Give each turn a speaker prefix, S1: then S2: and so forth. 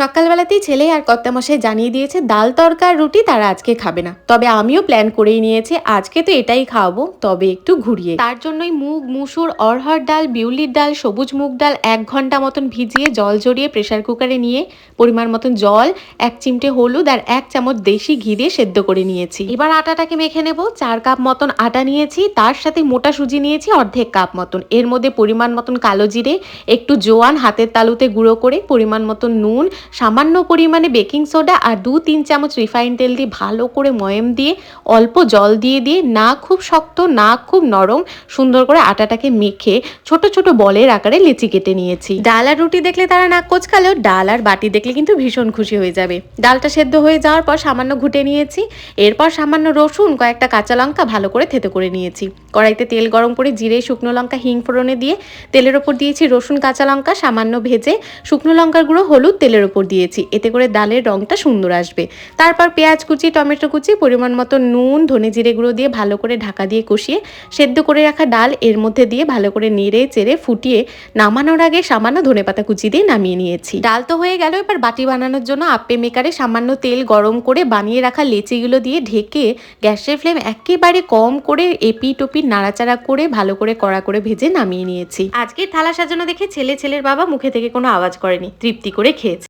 S1: সকালবেলাতেই ছেলে আর কর্তামশাই জানিয়ে দিয়েছে, ডাল তরকা আর রুটি তারা আজকে খাবে না। তবে আমিও প্ল্যান করেই নিয়েছি, আজকে তো এটাই খাওয়াবো, তবে একটু ঘুরিয়ে। তার জন্যই মুগ, মুসুর অরহর ডাল, বিউলির ডাল, সবুজ মুগ ডাল এক ঘণ্টা মতন ভিজিয়ে জল জড়িয়ে প্রেসার কুকারে নিয়ে পরিমাণ মতন জল, এক চিমটে হলুদ আর এক চামচ দেশি ঘি দিয়ে সেদ্ধ করে নিয়েছি। এবার আটাটাকে মেখে নেব, চার কাপ মতন আটা নিয়েছি, তার সাথে মোটা সুজি নিয়েছি অর্ধেক কাপ মতন। এর মধ্যে পরিমাণ মতন কালো জিরে, একটু জোয়ান হাতের তালুতে গুঁড়ো করে পরিমাণ মতন নুন সামান্য পরিমাণে বেকিং সোডা আর দু তিন চামচ রিফাইন তেল দিয়ে ভালো করে ময়ম দিয়ে অল্প জল দিয়ে দিয়ে না খুব শক্ত, না খুব নরম সুন্দর করে আটাটাকে মেখে ছোট ছোট বলের আকারে লিচি কেটে নিয়েছি। ডাল আর রুটি দেখলে তারা নাক কোচকালেও ডাল আর বাটি দেখলে কিন্তু ভীষণ খুশি হয়ে যাবে। ডালটা সেদ্ধ হয়ে যাওয়ার পর সামান্য ঘুটে নিয়েছি, এরপর সামান্য রসুন, কয়েকটা কাঁচা লঙ্কা ভালো করে থেতে করে নিয়েছি। কড়াইতে তেল গরম করে জিরে, শুকনো লঙ্কা, হিং ফোড়নে দিয়ে তেলের ওপর দিয়েছি রসুন, কাঁচা লঙ্কা, সামান্য ভেজে শুকনো লঙ্কার গুঁড়ো, হলুদ তেলের ওপর দিয়েছি। এতে করে ডালের রংটা সুন্দর আসবে। তারপর পেঁয়াজ কুচি, টমেটো কুচি, পরিমাণ মতো নুন, ধনে জিরে গুঁড়ো দিয়ে ভালো করে ঢাকা দিয়ে কষিয়ে সেদ্ধ করে রাখা ডাল এর মধ্যে দিয়ে ভালো করে নেড়ে চেড়ে ফুটিয়ে নামানোর আগে সামান্য ধনেপাতা কুচি দিয়ে নামিয়ে নিয়েছি। ডাল তো হয়ে গেল, এবার বাটি বানানোর জন্য আপ্পে মেকারে সামান্য তেল গরম করে বানিয়ে রাখা লেচিগুলো দিয়ে ঢেকে গ্যাসের ফ্লেম একেবারে কম করে এপি টপি নাড়াচাড়া করে ভালো করে কড়া করে ভেজে নামিয়ে নিয়েছি। আজকের থালা সাজানো দেখে ছেলে ছেলের বাবা মুখে থেকে কোনো আওয়াজ করেনি, তৃপ্তি করে খেয়েছে।